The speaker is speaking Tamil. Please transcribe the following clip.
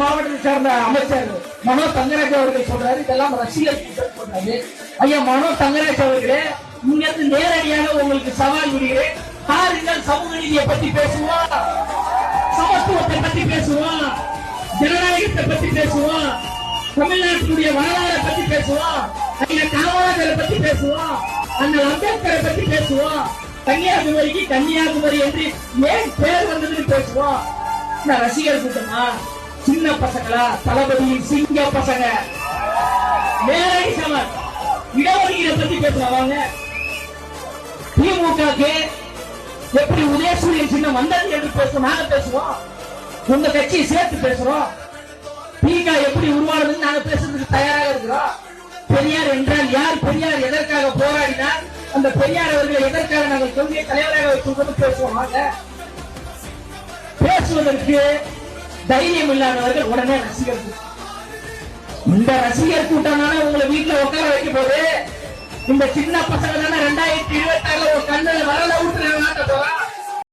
மாவட்டத்தை சேர்ந்த அமைச்சர் மனோ தங்கராஜ் அவர்கள் சொல்றாரு இதெல்லாம் ரசிகர் சொல்றாரு. ஐயா மனோ தங்கராஜ் அவர்களே இங்கிருந்து நேரடியாக உங்களுக்கு சவால் விடுகிறேன். பாருங்கள் சமூக நீதியை பத்தி பேசுவோம். சமத்துவத்தை பத்தி பேசுவோம். ஜனநாயகத்தை பத்தி பேசுவோம். தமிழ்நாட்டினுடைய வரலாறை பத்தி பேசுவோம். அங்க காமராஜரை பத்தி பேசுவோம். அண்ணன் அம்பேத்கரை பத்தி பேசுவோம். கன்னியாகுமரிக்கு கன்னியாகுமரி என்று ஏன் பேர் வந்ததுன்னு பேசுவோம். ரசிகர் கூட்டமா? சின்ன பசங்களா? தளபதியின் சிங்க பசங்க. நேரடி சவால் இடஒதுக்கீடு பத்தி பேசுறாங்க வாங்க. திமுகக்கு எப்படி உதயசூரியன் சின்னம் வந்தது என்று பேசுவோம் நாங்க பேசுவோம். உங்க கட்சியை சேர்த்து பேசுறோம். திமுக எப்படி உருவானதுன்னு நாங்க பேசுறதுக்கு தயாராக இருக்கிறோம். பெரியார் என்றால் யார்? பெரியார் எதற்காக போராடினார்? அந்த பெரியார் அவர்கள் எதற்காக நாங்கள் கொள்கை தலைவராக வைத்துக்கொண்டு பேசுவோம் வாங்க. பேசுவதற்கு தைரியம் இல்லாதவர்கள் உடனே ரசிகர் இந்த ரசிகர் கூட்டம் தானே உங்களை வீட்டுல உட்கார வைக்க போது இந்த சின்ன பசங்க தானே ரெண்டாயிரத்தி இருபத்தி